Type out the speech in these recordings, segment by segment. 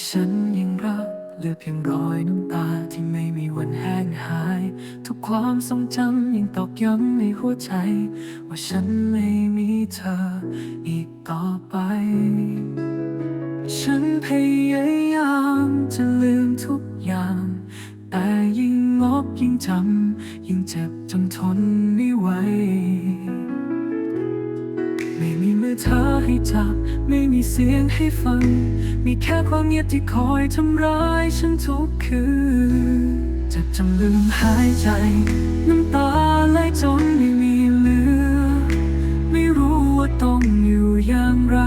ที่ฉันยังรักเหลือเพียงรอยน้ำตาที่ไม่มีวันแห้งหาย ทุกความทรงจำยังตอกย้ำในหัวใจ ว่าฉันไม่มีเธออีกต่อไป ฉันพยายามจะลืมทุกอย่าง แต่ยิ่งงบยิ่งจำยิ่งเจ็บจนทนไม่ไหว เธอให้จับ ไม่มีเสียงให้ฟัง มีแค่ความเงียบที่คอยทำร้ายฉันทุกคืนจะจำลืมหายใจ น้ำตาไหลจนไม่มีเหลือ ไม่รู้ว่าต้องอยู่อย่างไร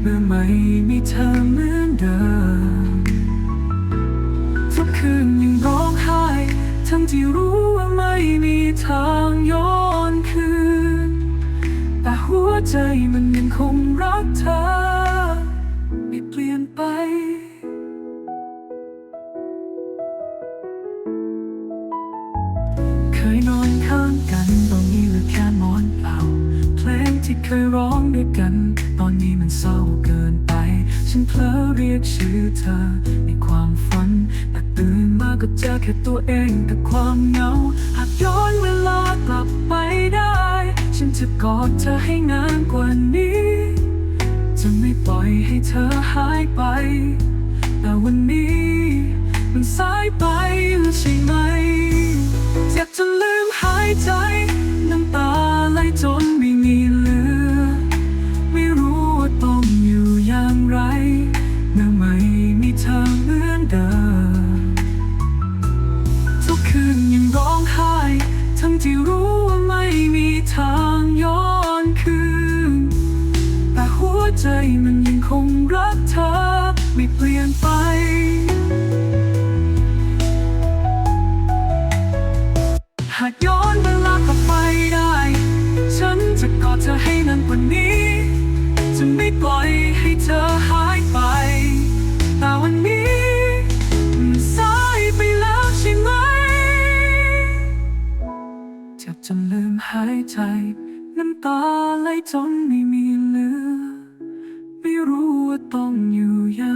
เมื่อไม่มีเธอเหมือนเดิมทุกคืนยังร้องไห้ ทั้งที่รู้ว่าไม่มีทางย้อน ใจมันยังคงรักเธอ ไม่เปลี่ยนไปเคยนอนข้างกันตอนนี้เหลือแค่มอนเปล่า เพลงที่เคยร้องด้วยกัน ตอนนี้มันเศร้าเกินไป ฉันเพลอเรียกชื่อเธอ ในความฝัน แต่ตื่นมาก็เจอแค่ตัวเองกับความเหงา หากย้อนเวลากลับไปได้ จะกอดเธอให้นานกว่านี้ จะไม่ปล่อยให้เธอหายไป แต่วันนี้มันสายไปแล้วใช่ไหมเจ็บจนลืมหายใจ น้ำตาไหลจนไม่มีเหลือ ไม่รู้ว่าต้องอยู่อย่างไรเมื่อไม่มีเธอเหมือนเดิม ใจมันยังคงรักเธอ ไม่เปลี่ยนไปหากย้อนเวลากลับไปได้ ฉันจะกอดเธอให้นานกว่านี้ จะไม่ปล่อยให้เธอหายไป แต่วันนี้มันสายไปแล้วใช่ไหม เจ็บจนลืมหายใจ น้ำตาไหลจนไม่มีเล รู้ว่าต้องอยู่ย่